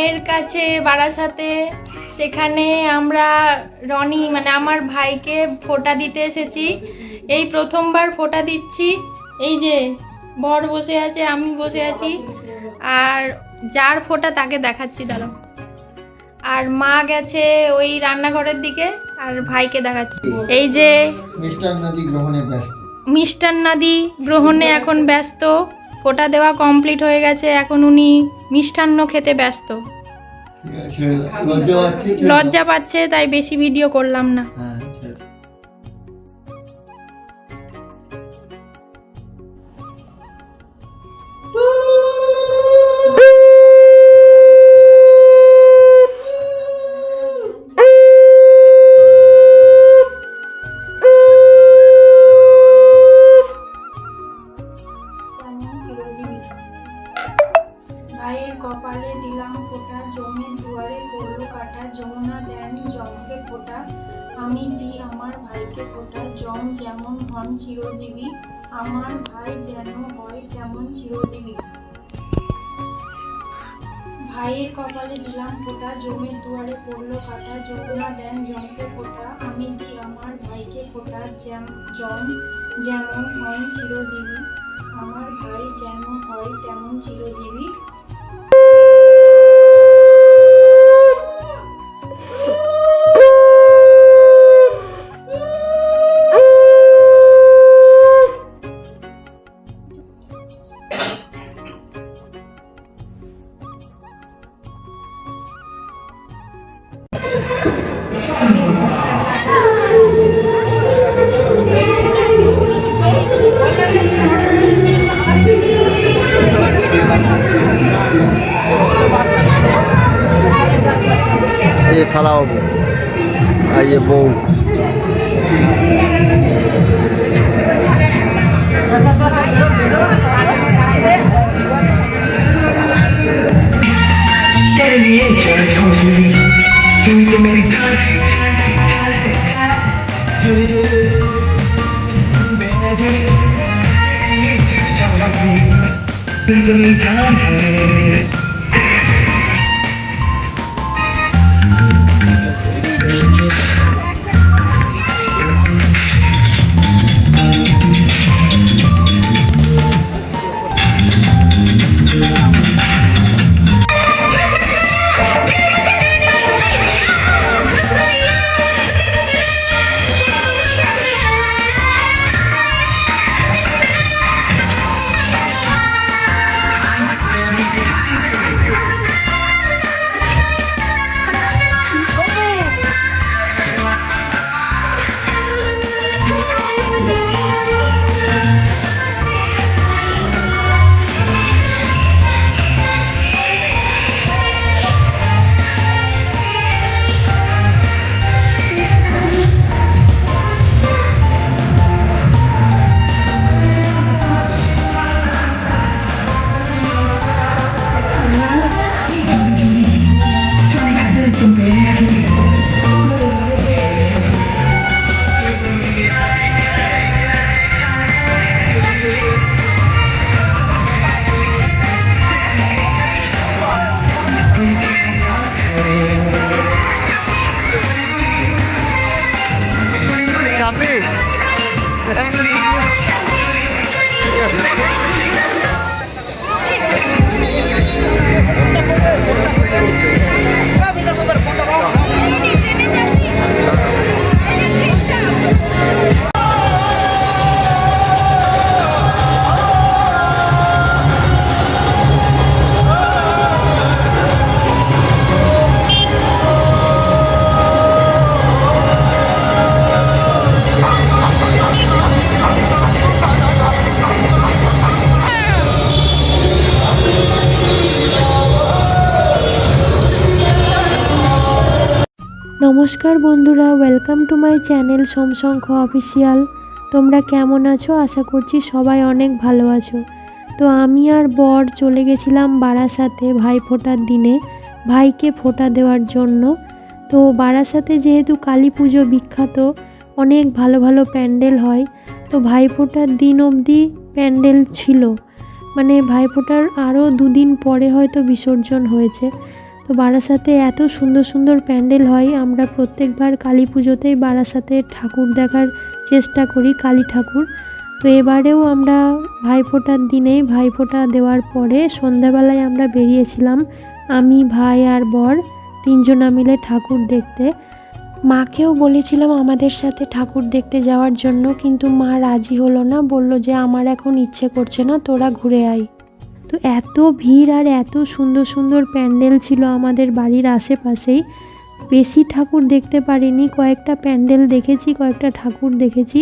মা ভাইয়ের কাছে বারাসাতে সেখানে আমরা রনি মানে আমার ভাইকে ফোঁটা দিতে এসেছি। এই প্রথমবার ফোঁটা দিচ্ছি। এই যে বর বসে আছে আমি বসে আছি। আর যার ফোঁটা তাকে দেখাচ্ছি দাঁড়াও। আর মা গেছে ওই রান্নাঘরের দিকে আর ভাইকে দেখাচ্ছি। এই যে মিস্টার নদী গ্রহণে ব্যস্ত। মিষ্টান্নাদি গ্রহণে এখন ব্যস্ত। ফোঁটা দেওয়া কমপ্লিট হয়ে গেছে এখন উনি মিষ্টান্ন খেতে ব্যস্ত। লজ্জা পাচ্ছে লজ্জা পাচ্ছে তাই বেশি ভিডিও করলাম না। যেমন হন চিরজীবী, আমার ভাই যেন হয় তেমন চিরজীবী। ভাইয়ের কপালে দিলাম ফোঁটা, জমের দুয়ারে পড়ল কাটা, যমুনা দেন জমকে ফোঁটা, আমি দিই আমার ভাইকে ফোঁটা যেম, জম, যেমন হন চিরজীবী, আমার ভাই যেন হয় তেমন চিরজীবী? alvo. Aí é bom. নমস্কার বন্ধুরা welcome to my channel Somshankha official তোমরা কেমন আছো? আশা করছি সবাই অনেক ভালো আছো। তো আমি আর বর চলে গেছিলাম বারাসাতে ভাই ফোটার দিনে, ভাইকে ফোঁটা দেওয়ার জন্য। তো বারাসাতে যেহেতু কালী পুজো বিখ্যাত, অনেক ভালো ভালো প্যান্ডেল হয়, তো ভাই ফোটার দিন অবধি প্যান্ডেল ছিল। মানে ভাই ফোটার আরও দুদিন পরে হয়তো বিসর্জন হয়েছে। তো বারাসাতে এত সুন্দর সুন্দর প্যান্ডেল হয়, আমরা প্রত্যেকবার কালী পুজোতেই বারাসাতে ঠাকুর দেখার চেষ্টা করি, কালী ঠাকুর। তো এবারেও আমরা ভাইফোঁটার দিনেই ভাইফোঁটা দেওয়ার পরে সন্ধ্যাবেলায় আমরা বেরিয়েছিলাম, আমি, ভাই আর বর তিনজনা মিলে ঠাকুর দেখতে। মাকেও বলেছিলাম আমাদের সাথে ঠাকুর দেখতে যাওয়ার জন্য, কিন্তু মা রাজি হলো না, বলল যে আমার এখন ইচ্ছে করছে না, তোরা ঘুরে আয়। তো এত ভিড় আর এত সুন্দর সুন্দর প্যান্ডেল ছিল আমাদের বাড়ির আশেপাশেই। বেশি ঠাকুর দেখতে পারিনি, কয়েকটা প্যান্ডেল দেখেছি, কয়েকটা ঠাকুর দেখেছি।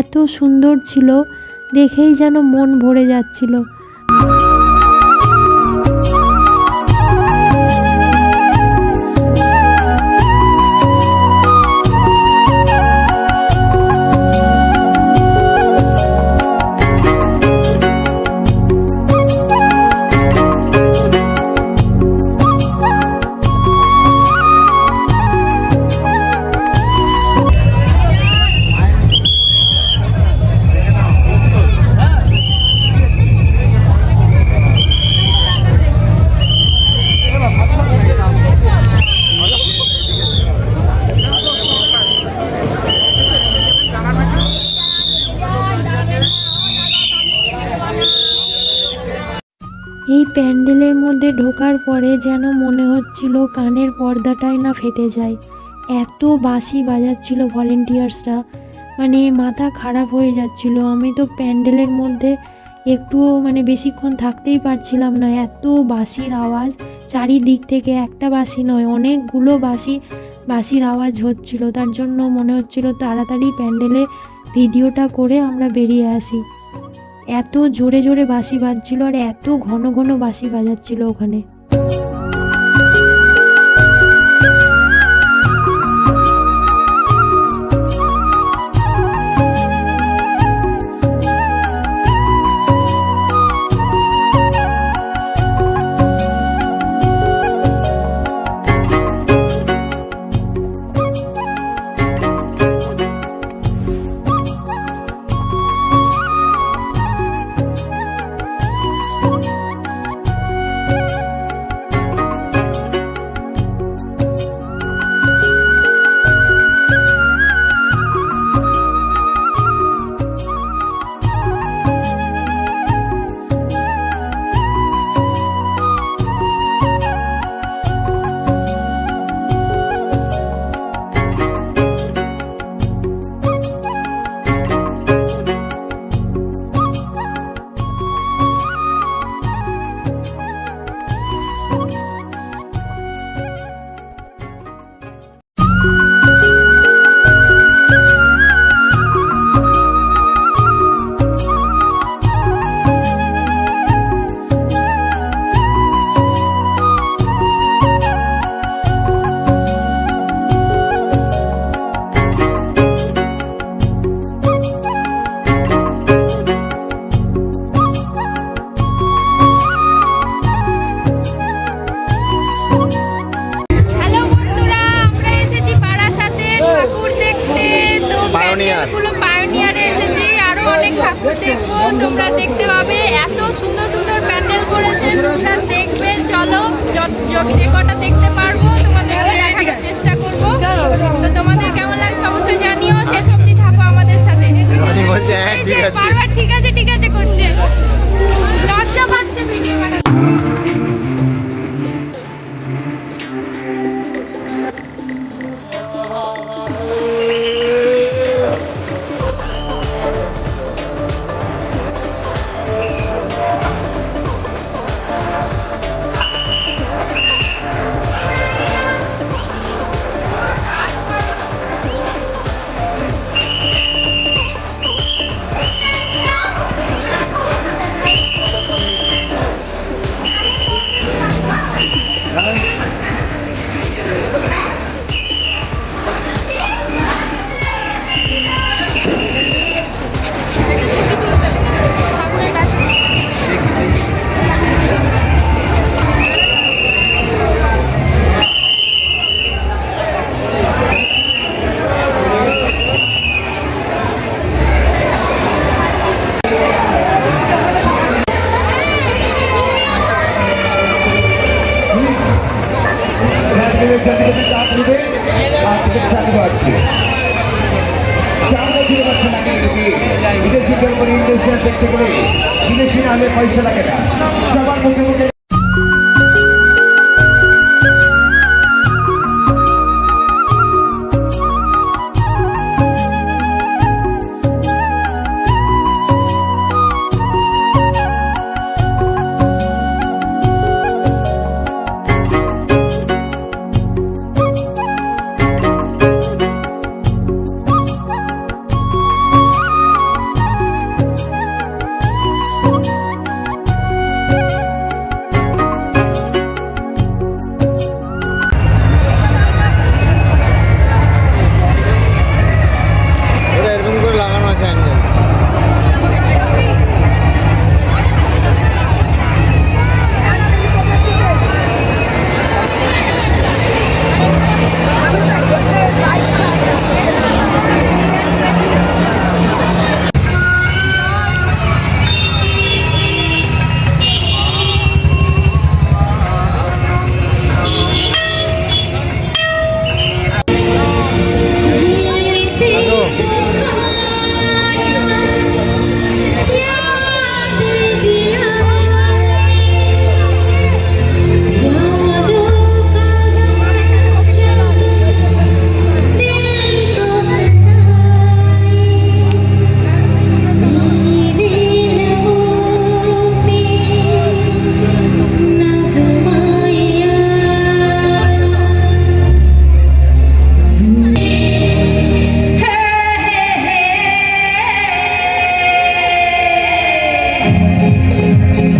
এত সুন্দর ছিল, দেখেই যেন মন ভরে যাচ্ছিল। মধ্যে ঢোকার পরে যেন মনে হচ্ছিল কানের পর্দাটাই না ফেটে যায়। এত বাঁশি বাজাচ্ছিল ভলেন্টিয়ার্সরা। মানে মাথা খারাপ হয়ে যাচ্ছিল। আমি তো প্যান্ডেলের মধ্যে একটুও মানে বেশিক্ষণ থাকতেই পারছিলাম না। এত বাঁশির আওয়াজ, চারিদিক থেকে একটা বাঁশি নয়, অনেকগুলো বাঁশি, বাঁশির আওয়াজ হচ্ছিল। তার জন্য মনে হচ্ছিল তাড়াতাড়ি প্যান্ডেলে ভিডিওটা করে আমরা বেরিয়ে আসি। এত জোরে জোরে বাঁশি বাজছিল আর এত ঘন ঘন বাঁশি বাজাচ্ছিল ওখানে। অনেক ঠাকুর দেখব তোমরা দেখতে পাবে। এত সুন্দর সুন্দর প্যান্ডেল করেছে তোমরা দেখবে। চলো যে কটা দেখতে পারব তোমাদেরকে দেখানোর চেষ্টা করব। তো তোমাদের কেমন লাগছে অবশ্যই জানিও। শেষ অবধি থাকো আমাদের সাথে। হ্যাঁ। ঠিক আছে। ঠিক আছে করছে। লজ্জা পাচ্ছে ভিডিও আর টিকিট সাথে চার বছরের বাচ্চা বিদেশি করে ইন্ডোনেশিয়া দেখতে করে বিদেশি নামে পয়সা লাগে না সবার মুখে মুখে Thank